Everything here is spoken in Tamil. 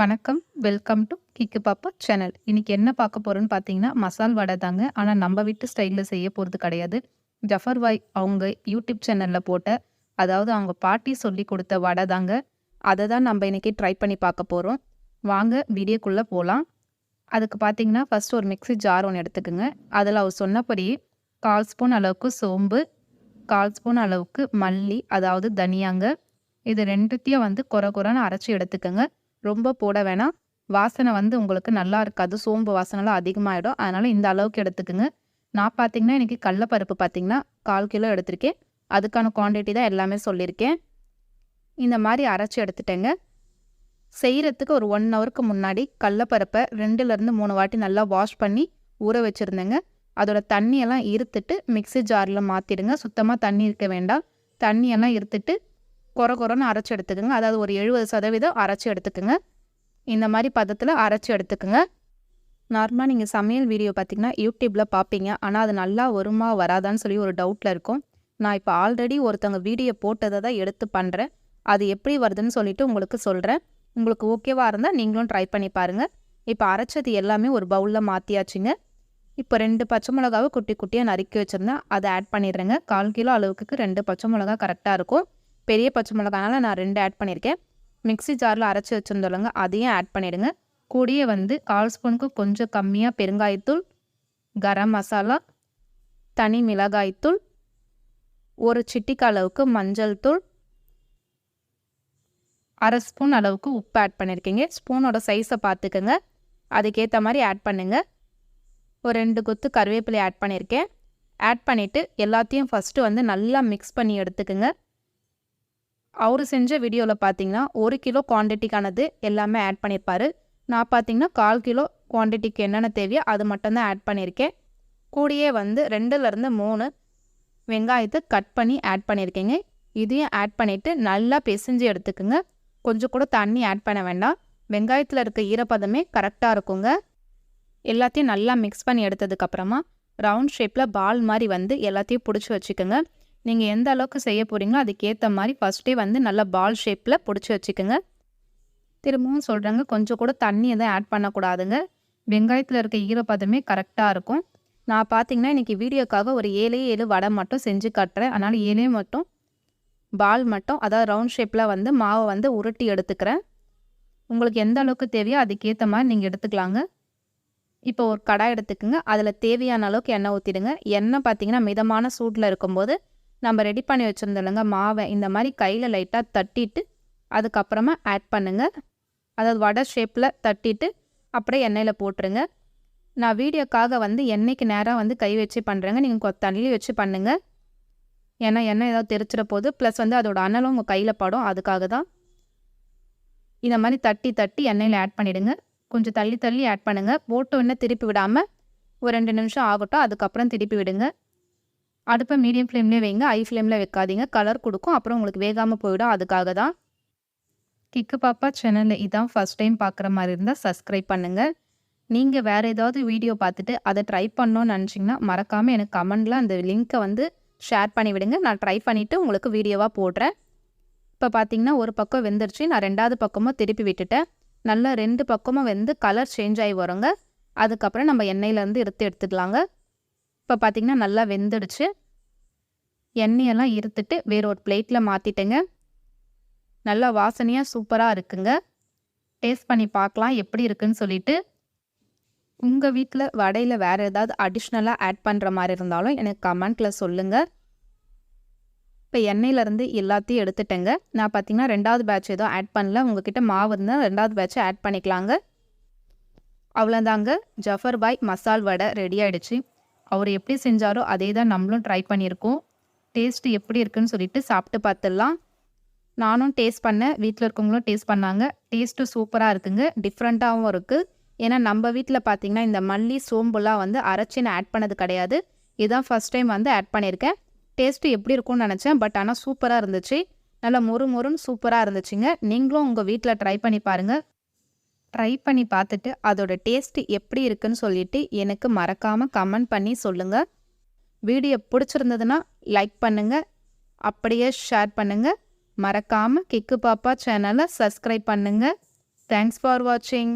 வணக்கம். Welcome to Kikku Pappa channel இன்னைக்கு என்ன பார்க்க போறோம்னு பார்த்தீங்கன்னா மசால் வடை தாங்க. ஆனால் நம்ம வீட்டு ஸ்டைலில் செய்ய போகிறது கிடையாது. ஜஃபர் வாய் அவங்க யூடியூப் சேனலில் போட்ட அதாவது அவங்க பாட்டி சொல்லி கொடுத்த வடை தாங்க. அதை தான் நம்ம இன்னைக்கு ட்ரை பண்ணி பார்க்க போகிறோம் வாங்க வீடியோக்குள்ளே போகலாம் அதுக்கு பார்த்தீங்கன்னா ஃபர்ஸ்ட் ஒரு மிக்ஸி ஜார் ஒன்று எடுத்துக்கோங்க. அதில் அவர் சொன்னபடி கால் ஸ்பூன் அளவுக்கு சோம்பு கால் ஸ்பூன் அளவுக்கு மல்லி அதாவது தனியாங்க. இது ரெண்டுத்தையும் வந்து குறை குறைன்னு அரைச்சி எடுத்துக்கோங்க. ரொம்ப போட வேணாம். வாசனை வந்து உங்களுக்கு நல்லா இருக்காது. சோம்பு வாசனைலாம் அதிகமாகிடும் அதனால் இந்த அளவுக்கு எடுத்துக்கோங்க. நான் பார்த்தீங்கன்னா இன்றைக்கி கடலப்பருப்பு பார்த்தீங்கன்னா கால் கிலோ எடுத்திருக்கேன். அதுக்கான குவான்டிட்டி தான் எல்லாமே சொல்லியிருக்கேன். இந்த மாதிரி அரைச்சி எடுத்துட்டேங்க. செய்கிறதுக்கு ஒரு ஒன் ஹவருக்கு முன்னாடி கடலப்பருப்பை ரெண்டுலேருந்து மூணு வாட்டி நல்லா வாஷ் பண்ணி ஊற வச்சுருந்தேங்க. அதோட தண்ணியெல்லாம் இருத்துட்டு மிக்ஸி ஜாரில் மாற்றிடுங்க சுத்தமாக தண்ணி இருக்க வேண்டாம். தண்ணியெல்லாம் இருத்துட்டு கொர குறைன்னு அரைச்சி எடுத்துக்கோங்க. அதாவது ஒரு எழுபது சதவீதம் அரைச்சி எடுத்துக்கோங்க. இந்த மாதிரி பதத்தில் அரைச்சி எடுத்துக்கோங்க. நார்மலாக நீங்கள் சமையல் வீடியோ பார்த்தீங்கன்னா யூடியூப்பில் பார்ப்பீங்க ஆனால் அது நல்லா வருமா வராதான்னு சொல்லி ஒரு டவுட்டில் இருக்கும். நான் இப்போ ஆல்ரெடி ஒருத்தவங்க வீடியோ போட்டதை தான் எடுத்து பண்ணுறேன் அது எப்படி வருதுன்னு சொல்லிவிட்டு உங்களுக்கு சொல்கிறேன் உங்களுக்கு ஓகேவாக இருந்தால் நீங்களும் ட்ரை பண்ணி பாருங்கள் இப்போ அரைச்சது எல்லாமே ஒரு பவுலில் மாற்றியாச்சுங்க இப்போ ரெண்டு பச்சை மிளகாவை குட்டி குட்டியாக நறுக்கி வச்சுருந்தேன். அதை ஆட் பண்ணிடுறேங்க. கால் கிலோ அளவுக்கு ரெண்டு பச்சை மிளகா கரெக்டாக இருக்கும். பெரிய பச்சை மிளகானால நான் ரெண்டு ஆட் பண்ணியிருக்கேன். மிக்ஸி ஜாரில் அரைச்சி வச்சுருந்தோம்லங்க அதையும் ஆட் பண்ணிவிடுங்க கூடயே வந்து கால் ஸ்பூனுக்கு கொஞ்சம் கம்மியாக பெருங்காயத்தூள் கரம் மசாலா தனி மிளகாய்த்தூள் ஒரு சிட்டிக்கு அளவுக்கு மஞ்சள் தூள் அரை ஸ்பூன் அளவுக்கு உப்பு ஆட் பண்ணியிருக்கீங்க. ஸ்பூனோட சைஸை பார்த்துக்கோங்க. அதுக்கேற்ற மாதிரி ஆட் பண்ணுங்கள் ஒரு ரெண்டு கொத்து கருவேப்பிலை ஆட் பண்ணியிருக்கேன். ஆட் பண்ணிவிட்டு எல்லாத்தையும் ஃபஸ்ட்டு வந்து நல்லா மிக்ஸ் பண்ணி எடுத்துக்கோங்க. அவர் செஞ்ச வீடியோவில் பார்த்தீங்கன்னா ஒரு கிலோ குவான்டிட்டிக்கானது எல்லாமே ஆட் பண்ணியிருப்பார் நான் பார்த்தீங்கன்னா கால் கிலோ குவான்டிட்டிக்கு என்னென்ன தேவையோ அது மட்டும்தான் ஆட் பண்ணியிருக்கேன் கூடயே வந்து ரெண்டுலேருந்து மூணு வெங்காயத்தை கட் பண்ணி ஆட் பண்ணியிருக்கேங்க இதையும் ஆட் பண்ணிவிட்டு நல்லா பிசைஞ்சு எடுத்துக்கோங்க. கொஞ்சம் கூட தண்ணி ஆட் பண்ண வேண்டாம். வெங்காயத்தில் இருக்க ஈரப்பதமே கரெக்டாக இருக்குங்க. எல்லாத்தையும் நல்லா மிக்ஸ் பண்ணி எடுத்ததுக்கப்புறமா ரவுண்ட் ஷேப்பில் பால் மாதிரி வந்து எல்லாத்தையும் பிடிச்சி வச்சுக்கோங்க. நீங்கள் எந்த அளவுக்கு செய்ய போகிறீங்களோ அதுக்கேற்ற மாதிரி ஃபஸ்ட்டே வந்து நல்லா பால் ஷேப்பில் பிடிச்சி வச்சுக்கோங்க. திரும்பவும் சொல்கிறாங்க கொஞ்சம் கூட தண்ணி எதுவும் ஆட் பண்ணக்கூடாதுங்க. வெங்காயத்தில் இருக்க ஈரப்பதமே கரெக்டாக இருக்கும். நான் பார்த்தீங்கன்னா இன்றைக்கி வீடியோக்காக ஒரு ஏழே ஏழு வடை மட்டும் செஞ்சு காட்டுறேன். அதனால் ஏழே மட்டும் பால் மட்டும் அதாவது ரவுண்ட் ஷேப்பில் வந்து மாவை வந்து உருட்டி எடுத்துக்கிறேன். உங்களுக்கு எந்த அளவுக்கு தேவையோ அதுக்கேற்ற மாதிரி நீங்கள் எடுத்துக்கலாங்க. இப்போ ஒரு கடாய் எடுத்துக்கோங்க. அதில் தேவையான அளவுக்கு எண்ணெய் ஊற்றிடுங்க எண்ணெய் பார்த்தீங்கன்னா மிதமான சூட்டில் இருக்கும்போது நம்ம ரெடி பண்ணி வச்சுருந்தோம்லங்க மாவை இந்த மாதிரி கையில் லைட்டாக தட்டிட்டு அதுக்கப்புறமா ஆட் பண்ணுங்கள் அதாவது வடை ஷேப்பில் தட்டிட்டு அப்படியே எண்ணெயில் போட்டுருங்க. நான் வீடியோக்காக வந்து எண்ணெய்க்கு நேராக வந்து கை வச்சு பண்ணுறேங்க நீங்கள் தண்ணி வச்சு பண்ணுங்கள் ஏன்னா எண்ணெய் ஏதாவது தெரிச்சிட போது ப்ளஸ் வந்து அதோட அனலும் உங்கள் கையில் படும். அதுக்காக தான் இந்த மாதிரி தட்டி தட்டி எண்ணெயில் ஆட் பண்ணிவிடுங்க கொஞ்சம் தள்ளி தள்ளி ஆட் பண்ணுங்கள் போட்டு எண்ணெய் திருப்பி விடாமல் ஒரு ரெண்டு நிமிஷம் ஆகட்டும். அதுக்கப்புறம் திருப்பி விடுங்க. அடுப்பை மீடியம் ஃப்ளேம்லேயே வைங்க. ஐ ஃப்ளேமில் வைக்காதீங்க. கலர் கொடுக்கும். அப்புறம் உங்களுக்கு வேகாமல் போயிடும். அதுக்காக தான் கிக்கு பாப்பா சேனலில் இதான் ஃபஸ்ட் டைம் பார்க்குற மாதிரி இருந்தால் சப்ஸ்கிரைப் பண்ணுங்கள் நீங்கள் வேறு ஏதாவது வீடியோ பார்த்துட்டு அதை ட்ரை பண்ணோன்னு நினச்சிங்கன்னா மறக்காமல் எனக்கு கமெண்டில் அந்த லிங்க்கை வந்து ஷேர் பண்ணி விடுங்க. நான் ட்ரை பண்ணிவிட்டு உங்களுக்கு வீடியோவாக போடுறேன். இப்போ பார்த்தீங்கன்னா ஒரு பக்கம் வெந்துருச்சு. நான் ரெண்டாவது பக்கமும் திருப்பி விட்டுட்டேன். நல்லா ரெண்டு பக்கமும் வெந்து கலர் சேஞ்ச் ஆகி வருங்க. அதுக்கப்புறம் நம்ம எண்ணெயிலேருந்து எடுத்து எடுத்துக்கலாங்க. இப்போ பார்த்தீங்கன்னா நல்லா வெந்துடுச்சு. எண்ணெயெல்லாம் இருத்துட்டு வேற ஒரு பிளேட்டில் மாற்றிட்டேங்க நல்லா வாசனையாக சூப்பராக இருக்குங்க. டேஸ்ட் பண்ணி பார்க்கலாம் எப்படி இருக்குன்னு சொல்லிட்டு. உங்கள் வீட்டில் வடையில் வேறு ஏதாவது அடிஷ்னலாக ஆட் பண்ணுற மாதிரி இருந்தாலும் எனக்கு கமெண்ட்டில் சொல்லுங்கள் இப்போ எண்ணெயிலேருந்து எல்லாத்தையும் எடுத்துட்டேங்க. நான் பார்த்தீங்கன்னா ரெண்டாவது பேட்ச் எதுவும் ஆட் பண்ணல. உங்ககிட்ட மாவு இருந்தால் ரெண்டாவது பேட்சை ஆட் பண்ணிக்கலாங்க. அவ்வளோதாங்க ஜஃபர் பாய் மசால் வடை ரெடி ஆகிடுச்சு அவர் எப்படி செஞ்சாரோ அதே தான் நம்மளும் ட்ரை பண்ணியிருக்கோம். டேஸ்ட்டு எப்படி இருக்குன்னு சொல்லிட்டு சாப்பிட்டு பார்த்துடலாம். நானும் டேஸ்ட் பண்ணேன். வீட்டில் இருக்கவங்களும் டேஸ்ட் பண்ணாங்க. டேஸ்ட்டு சூப்பராக இருக்குங்க. டிஃப்ரெண்ட்டாகவும் இருக்குது ஏன்னா நம்ம வீட்டில் பார்த்தீங்கன்னா இந்த மல்லி சோம்புலாம் வந்து அரைச்சி நான் ஆட் பண்ணது கிடையாது. இதுதான் ஃபஸ்ட் டைம் வந்து ஆட் பண்ணியிருக்கேன். டேஸ்ட்டு எப்படி இருக்கும்னு நினச்சேன். பட் ஆனால் சூப்பராக இருந்துச்சு. நல்லா மொறு மொறுன்னு சூப்பராக இருந்துச்சுங்க. நீங்களும் உங்கள் வீட்டில் ட்ரை பண்ணி பாருங்கள் ட்ரை பண்ணி பார்த்துட்டு அதோட டேஸ்ட் எப்படி இருக்குன்னு சொல்லிட்டு எனக்கு மறக்காமல் கமெண்ட் பண்ணி சொல்லுங்கள் வீடியோ பிடிச்சிருந்ததுன்னா லைக் பண்ணுங்கள் அப்படியே ஷேர் பண்ணுங்கள் மறக்காமல் கிக்கு பாப்பா சேனலை சப்ஸ்கிரைப் பண்ணுங்கள் தேங்க்ஸ் ஃபார் வாட்சிங்